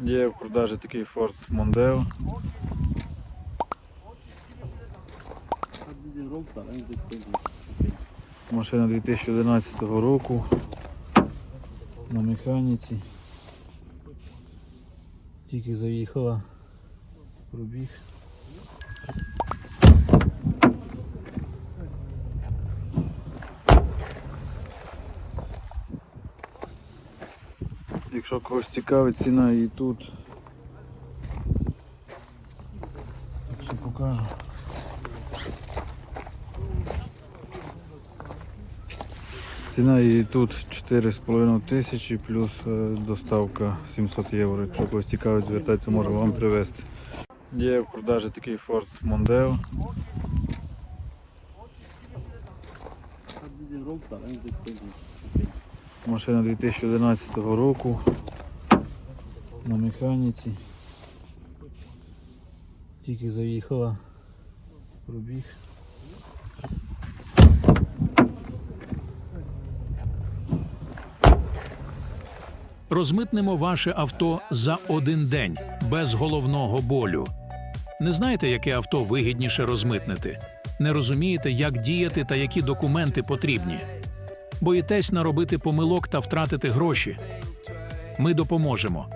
Є в продажі такий Ford Mondeo. Машина 2011 року. На механіці. Тільки заїхала. Пробіг. Якщо когось цікавить, ціна і тут. Що покажу. Ціна її тут 4,5 тисячі плюс е, доставка 700 євро. Якщо когось цікавить, звертайтеся, можу вам привезти. Є в продажі такий Ford Mondeo. Машина 2011 року. На механіці. Тільки заїхала. Пробіг. Розмитнемо ваше авто за один день без головного болю. Не знаєте, яке авто вигідніше розмитнити? Не розумієте, як діяти та які документи потрібні. Боїтесь наробити помилок та втратити гроші. Ми допоможемо.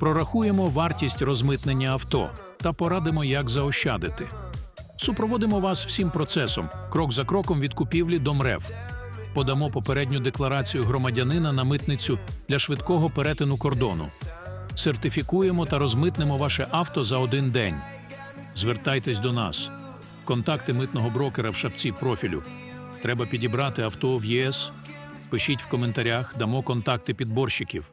Прорахуємо вартість розмитнення авто та порадимо, як заощадити. Супроводимо вас всім процесом, крок за кроком від купівлі до МРЕВ. Подамо попередню декларацію громадянина на митницю для швидкого перетину кордону. Сертифікуємо та розмитнемо ваше авто за один день. Звертайтесь до нас. Контакти митного брокера в шапці профілю. Треба підібрати авто в ЄС. Пишіть в коментарях, дамо контакти підборщиків.